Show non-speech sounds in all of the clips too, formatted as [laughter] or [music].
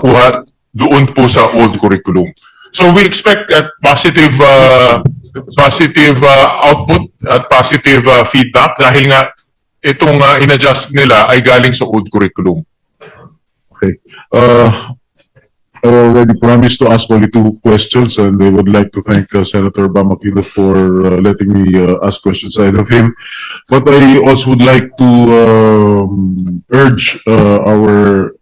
makuha doon po sa old curriculum. So we expect a positive uh, positive uh, output at positive uh, feedback dahil nga itong uh, inadjust nila ay galing sa old curriculum. Okay. Uh, I already promised to ask only two questions and I would like to thank uh, Senator Bamakilo for uh, letting me uh, ask questions ahead of him. But I also would like to um, urge uh, our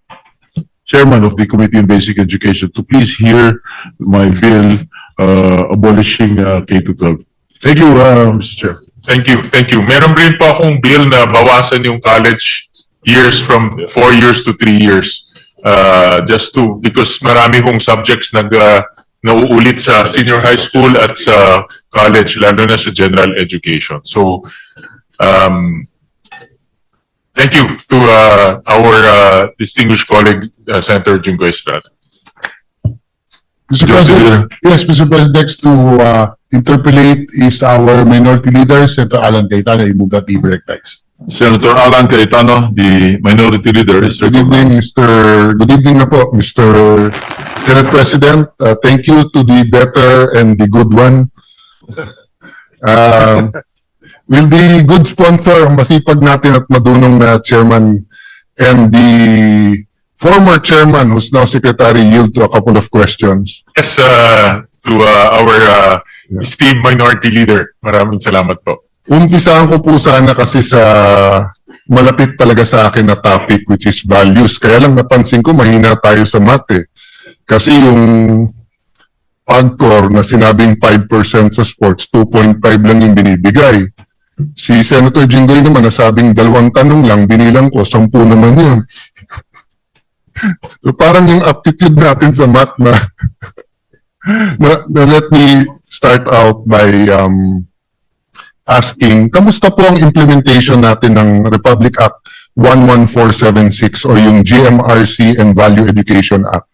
chairman of the Committee on Basic Education to please hear my bill uh, abolishing uh, K to 12. Thank you, uh, Mr. Chair. Thank you, thank you. Meron rin po akong bill na bawasan yung college years from four years to three years. Uh, just to, because marami kong subjects nag, uh, nauulit sa senior high school at sa college, lalo na sa general education. So, um, thank you to uh, our uh, distinguished colleague, uh, Senator Jingo Estrada. Mr. President, yes, Mr. President, next to uh, interpolate is our minority leader, Senator Alan Cayetano. I move that be recognized. Senator Alan Cayetano, the minority leader, is Good evening, Mr. Good evening na po, Mr. Senate President. Uh, thank you to the better and the good one. Um, will the good sponsor, ang masipag natin at madunong na chairman and the former chairman who's now secretary yield to a couple of questions. Yes, uh, to uh, our uh, esteemed minority leader. Maraming salamat po. Umpisahan ko po sana kasi sa malapit talaga sa akin na topic which is values. Kaya lang napansin ko mahina tayo sa math eh. Kasi yung PAGCOR na sinabing 5% sa sports, 2.5 lang yung binibigay. Si Senator Jinggoy naman nasabing dalawang tanong lang, binilang ko, 10 naman yun. so parang yung aptitude natin sa math na, [laughs] na, na let me start out by um, asking, kamusta po ang implementation natin ng Republic Act 11476 o yung GMRC and Value Education Act?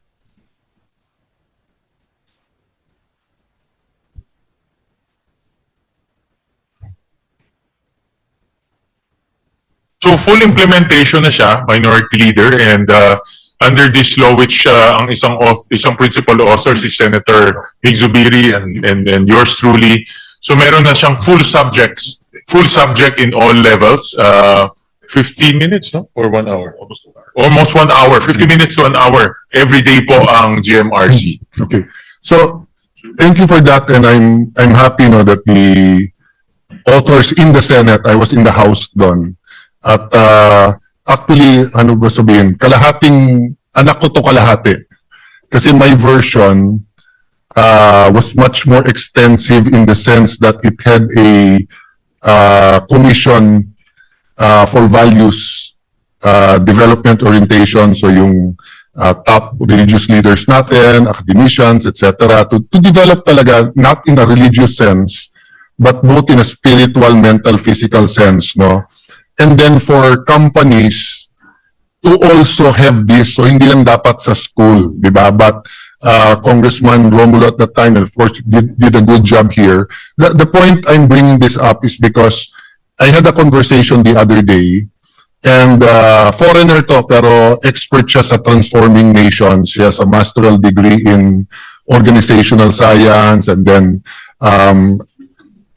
So full implementation na siya, minority leader, and uh, under this law which uh, ang isang of, isang principal author si Senator Mig Zubiri and, and and yours truly. So meron na siyang full subjects, full subject in all levels. Uh, 15 minutes, no? Or one hour? Almost one hour. Almost one hour. 50 minutes to an hour. Every day po ang GMRC. Okay. So, thank you for that and I'm, I'm happy no that the authors in the Senate, I was in the House doon. At uh, actually, ano ba sabihin, kalahating, anak ko to kalahati. Kasi my version uh, was much more extensive in the sense that it had a uh, commission uh, for values uh, development orientation. So yung uh, top religious leaders natin, academicians, etc. To, to develop talaga, not in a religious sense, but both in a spiritual, mental, physical sense, no? And then for companies to also have this, so hindi lang dapat sa school, di ba? But uh, Congressman Romulo at that time, of course, did, did a good job here. The, the point I'm bringing this up is because I had a conversation the other day And uh, foreigner to, pero expert siya sa transforming nations. She has a masteral degree in organizational science and then um,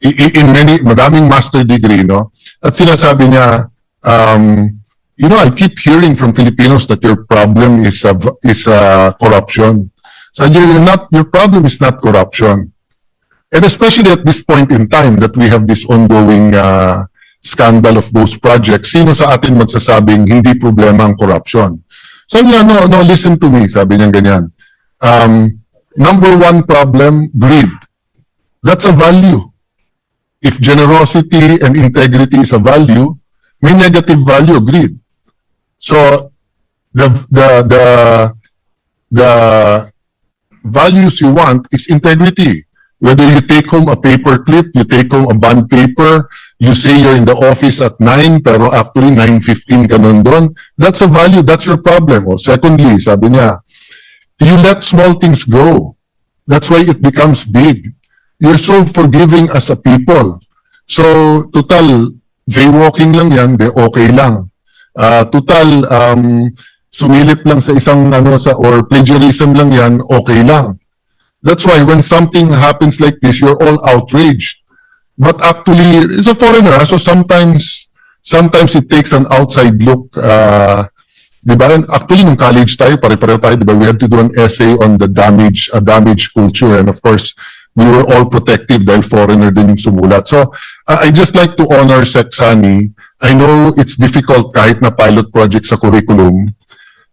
in many, madaming master degree, no? At sinasabi niya, um, you know, I keep hearing from Filipinos that your problem is uh, is uh, corruption. So you're not, your problem is not corruption. And especially at this point in time that we have this ongoing uh, scandal of those projects, sino sa atin magsasabing hindi problema ang corruption? Sabi niya, no, no, listen to me, sabi niya ganyan. Um, number one problem, greed. That's a value. If generosity and integrity is a value, may negative value, greed. So, the, the, the, the values you want is integrity. Whether you take home a paper clip, you take home a bond paper, you say you're in the office at 9, pero actually 9.15 ka nun doon, that's a value, that's your problem. O secondly, sabi niya, you let small things grow. That's why it becomes big. You're so forgiving as a people. So, total, jaywalking lang yan, de okay lang. Ah, total, um, sumilip lang sa isang ano sa or plagiarism lang yan, okay lang. That's why when something happens like this, you're all outraged. But actually, it's a foreigner, ah, so sometimes sometimes it takes an outside look. Uh, di ba? Actually, nung college tayo, pare-pareho tayo, di ba? We had to do an essay on the damage, a damage culture. And of course, we were all protective dahil foreigner din yung sumulat. So, uh, I just like to honor Sexani. I know it's difficult kahit na pilot project sa curriculum.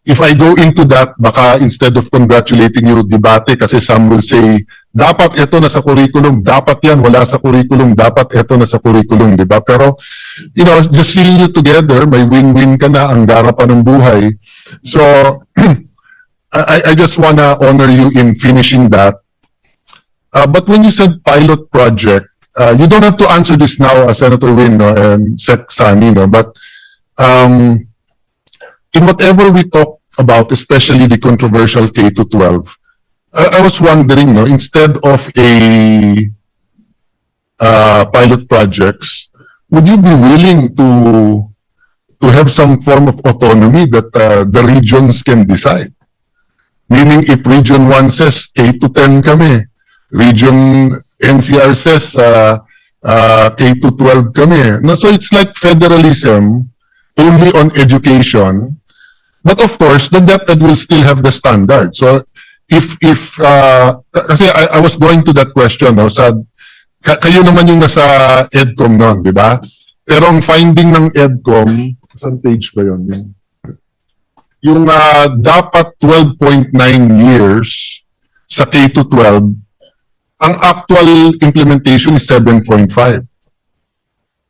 If I go into that, baka instead of congratulating you, debate kasi some will say, dapat ito na sa curriculum, dapat yan, wala sa curriculum, dapat ito na sa curriculum, di ba? Pero, you know, just seeing you together, may win-win ka na, ang pa ng buhay. So, [clears throat] I, I just wanna honor you in finishing that. Uh, but when you said pilot project, uh, you don't have to answer this now, uh, Senator Win no, and Sec Sani, no, but um, in whatever we talk about, especially the controversial K to 12, I, I was wondering, no, instead of a uh, pilot projects, would you be willing to to have some form of autonomy that uh, the regions can decide? Meaning if Region 1 says K to 10 kami, Region NCR says uh, uh, K to 12 kami. No, so it's like federalism only on education. But of course, the DepEd will still have the standard. So if, if, uh, kasi I, I was going to that question, no, sa, ka- kayo naman yung nasa EDCOM noon, di ba? Pero ang finding ng EDCOM, saan page ba yun? Yung, ah, dapat 12.9 years sa K to 12, ang actual implementation is 7.5.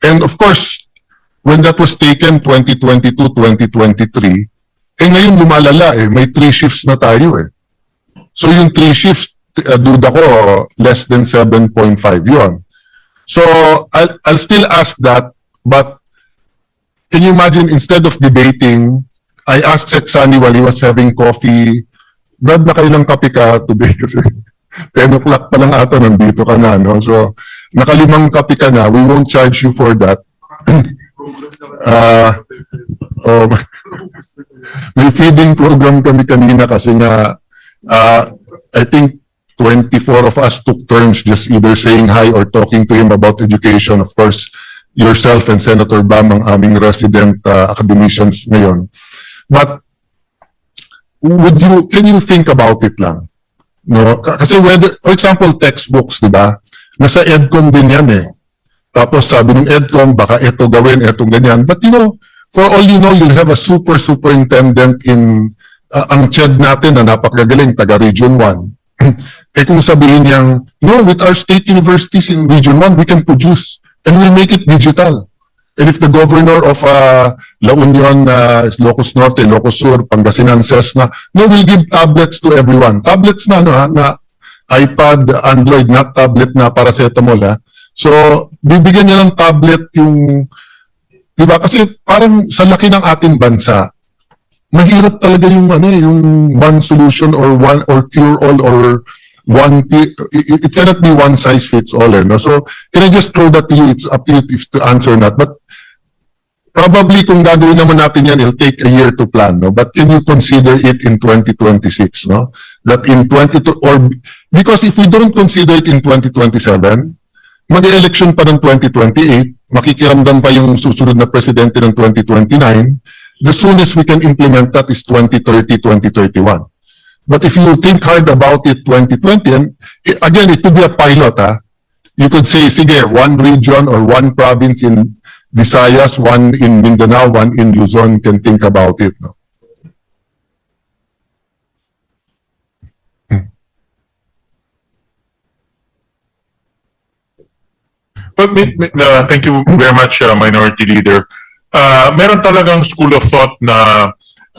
And of course, when that was taken 2022, 2023, eh ngayon lumalala eh, may three shifts na tayo eh. So yung three shifts, uh, duda ko, less than 7.5 yon. So I'll, I'll still ask that, but can you imagine instead of debating, I asked Sexani while he was having coffee, Brad, nakailang kape ka today [laughs] kasi 10 o'clock pa lang ata nandito ka na, no? So, nakalimang kape ka na, we won't charge you for that. [clears throat] Ah, oh, [laughs] may feeding program kami kanina kasi nga, ah, I think 24 of us took turns just either saying hi or talking to him about education. Of course, yourself and Senator Bam ang aming resident ah, academicians ngayon. But would you, can you think about it lang? No, kasi whether, for example, textbooks, di ba? Nasa EDCOM din yan eh. Tapos sabi ng EDCOM, baka ito gawin, etong ganyan. But you know, for all you know, you'll have a super superintendent in uh, ang CHED natin na napakagaling, taga Region 1. [clears throat] eh kung sabihin niyang, no, with our state universities in Region 1, we can produce and we'll make it digital. And if the governor of uh, La Union, uh, Locos Norte, Locos Sur, Pangasinan says na, no, we'll give tablets to everyone. Tablets na, no, ha, na iPad, Android, not tablet na paracetamol, ha. So, bibigyan niya ng tablet yung, di ba? Kasi parang sa laki ng ating bansa, mahirap talaga yung ano eh, yung one solution or one or cure all or one it, it cannot be one size fits all eh, no? so can I just throw that to you it's up to you to answer or not but probably kung gagawin naman natin yan it'll take a year to plan no but can you consider it in 2026 no that in 22 or because if we don't consider it in 2027 mag-election pa ng 2028 makikiramdam pa yung susunod na presidente ng 2029 the soonest we can implement that is 2030, 2031. But if you think hard about it 2020, and again, it could be a pilot, ah. You could say, sige, one region or one province in Visayas, one in Mindanao, one in Luzon can think about it, no? But uh, thank you very much, uh, Minority Leader. Uh, meron talagang school of thought na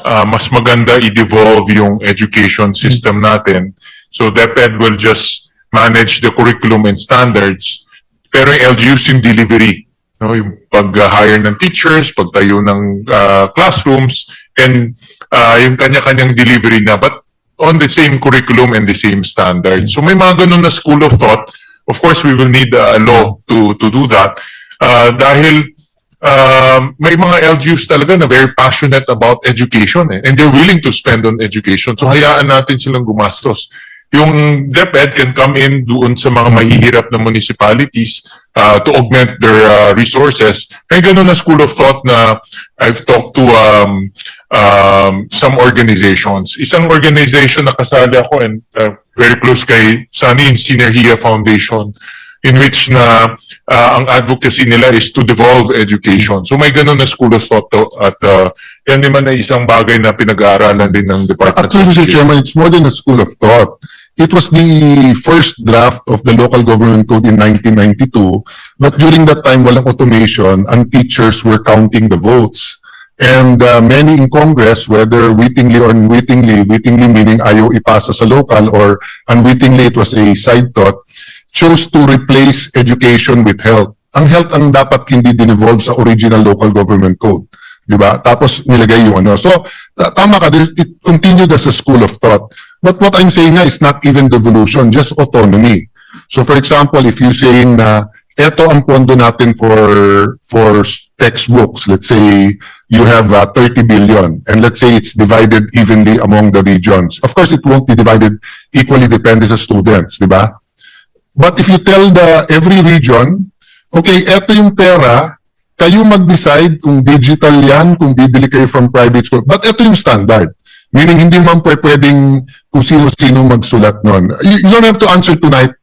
uh, mas maganda i-devolve yung education system natin. So DepEd will just manage the curriculum and standards. Pero yung LGUs yung delivery. No, yung pag-hire ng teachers, pagtayo ng uh, classrooms, and uh, yung kanya-kanyang delivery na. But on the same curriculum and the same standards. So may mga ganun na school of thought. Of course, we will need a law to to do that. Uh, dahil um, may mga LGUs talaga na very passionate about education eh, and they're willing to spend on education. So hayaan natin silang gumastos. Yung DepEd can come in doon sa mga mahihirap na municipalities uh, to augment their uh, resources. May ganun na school of thought na I've talked to um, um, some organizations. Isang organization na kasali ako and uh, very close kay Sunny in Synergia Foundation in which na uh, ang advocacy nila is to devolve education. So may ganun na school of thought to, at uh, yan naman ay isang bagay na pinag-aaralan din ng Department Actually, of Mr. Education. Chairman, it's more than a school of thought. It was the first draft of the local government code in 1992, but during that time, walang automation and teachers were counting the votes. And uh, many in Congress, whether wittingly or unwittingly, wittingly meaning ayaw ipasa sa local or unwittingly it was a side thought, chose to replace education with health. Ang health ang dapat hindi dinevolve sa original local government code. Di ba? Tapos nilagay yung ano. So, ta- tama ka, it continued as a school of thought. But what I'm saying is not even devolution, just autonomy. So for example, if you're saying na eto ang pondo natin for for textbooks, let's say you have uh, 30 billion and let's say it's divided evenly among the regions. Of course, it won't be divided equally depende sa students, di ba? But if you tell the every region, okay, eto yung pera, kayo mag-decide kung digital yan, kung bibili kayo from private school. But ito yung standard. Meaning, hindi man pwe- pwedeng kung sino-sino magsulat nun. You, you don't have to answer tonight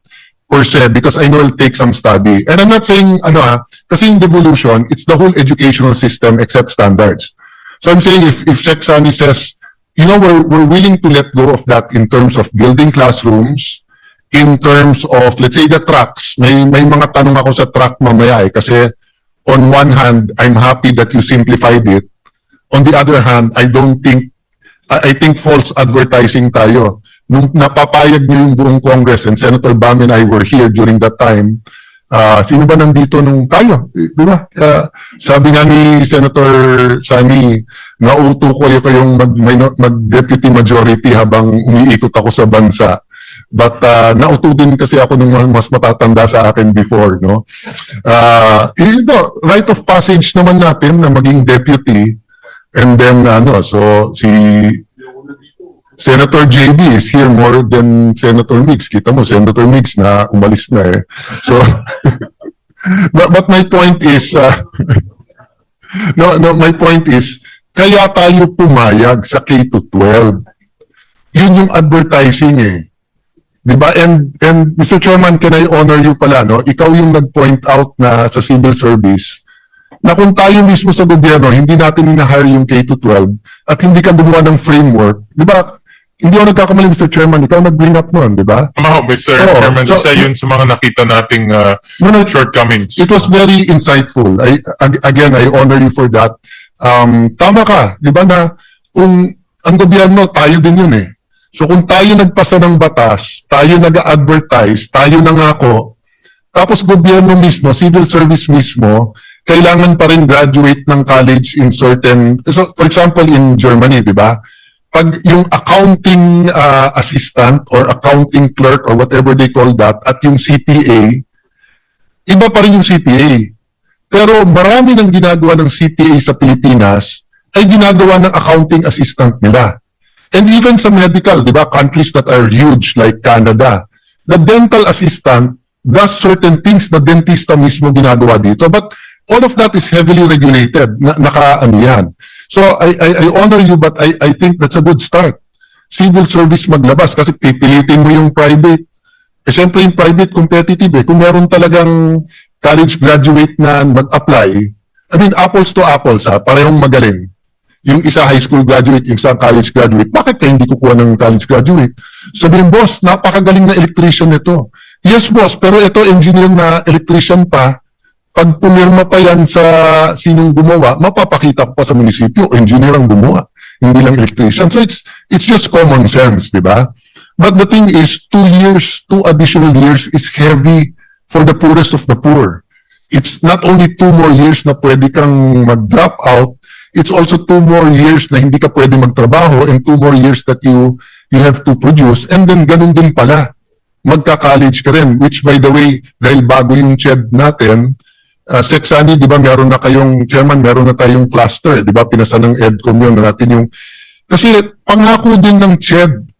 per se because I know it'll take some study. And I'm not saying, ano ah, kasi in devolution, it's the whole educational system except standards. So I'm saying if, if Sheikh Sani says, you know, we're, we're willing to let go of that in terms of building classrooms, in terms of, let's say, the trucks. May, may mga tanong ako sa truck mamaya eh, kasi on one hand, I'm happy that you simplified it. On the other hand, I don't think, I, think false advertising tayo. Nung napapayag niyo yung buong Congress and Senator Bam and I were here during that time, ah sino ba nandito nung tayo? Eh, Di ba? Kaya sabi nga ni Senator Sani, nauto ko yung kayong mag, mag-deputy majority habang umiikot ako sa bansa. But uh, nauto din kasi ako nung mas matatanda sa akin before, no? Uh, you know, right of passage naman natin na maging deputy. And then, ano, so si Senator JB is here more than Senator Mix. Kita mo, Senator Mix na umalis na eh. So, [laughs] but, but my point is, uh, [laughs] no, no, my point is, kaya tayo pumayag sa K-12. Yun yung advertising eh. Di ba? And, and Mr. Chairman, can I honor you pala, no? Ikaw yung nag-point out na sa civil service na kung tayo mismo sa gobyerno, hindi natin inahire yung K-12 at hindi ka gumawa ng framework, di ba? Hindi ako nagkakamali, Mr. Chairman, ikaw nag-bring up noon, di ba? Tama ho, Mr. Oo, Chairman, so- isa yun sa mga nakita nating uh, No, no, shortcomings. It was very insightful. I, ag- again, I honor you for that. Um, tama ka, di ba na kung ang gobyerno, tayo din yun eh. So kung tayo nagpasa ng batas, tayo nag-advertise, tayo nangako, tapos gobyerno mismo, civil service mismo, kailangan pa rin graduate ng college in certain, so for example in Germany, di ba? Pag yung accounting uh, assistant or accounting clerk or whatever they call that at yung CPA, iba pa rin yung CPA. Pero marami ng ginagawa ng CPA sa Pilipinas ay ginagawa ng accounting assistant nila. And even sa medical, di ba, countries that are huge like Canada, the dental assistant does certain things na dentista mismo ginagawa dito. But all of that is heavily regulated. Na, naka, ano yan. So I, I, I honor you but I, I think that's a good start. Civil service maglabas kasi pipilitin mo yung private. Eh, syempre yung private competitive eh. Kung meron talagang college graduate na mag-apply, I mean, apples to apples ha, parehong magaling. Yung isa high school graduate, yung isa college graduate, bakit kayo hindi kukuha ng college graduate? Sabihin, boss, napakagaling na electrician nito. Yes, boss, pero ito engineer na electrician pa, pag pumirma pa yan sa sinong gumawa, mapapakita pa sa munisipyo, engineer ang gumawa, hindi lang electrician. So it's, it's just common sense, di ba? But the thing is, two years, two additional years is heavy for the poorest of the poor. It's not only two more years na pwede kang mag-drop out, it's also two more years na hindi ka pwede magtrabaho and two more years that you you have to produce. And then ganun din pala, magka-college ka rin, which by the way, dahil bago yung CHED natin, uh, Sexani, di ba meron na kayong, chairman, meron na tayong cluster, di ba? Pinasa ng EDCOM yun, natin yung, kasi pangako din ng CHED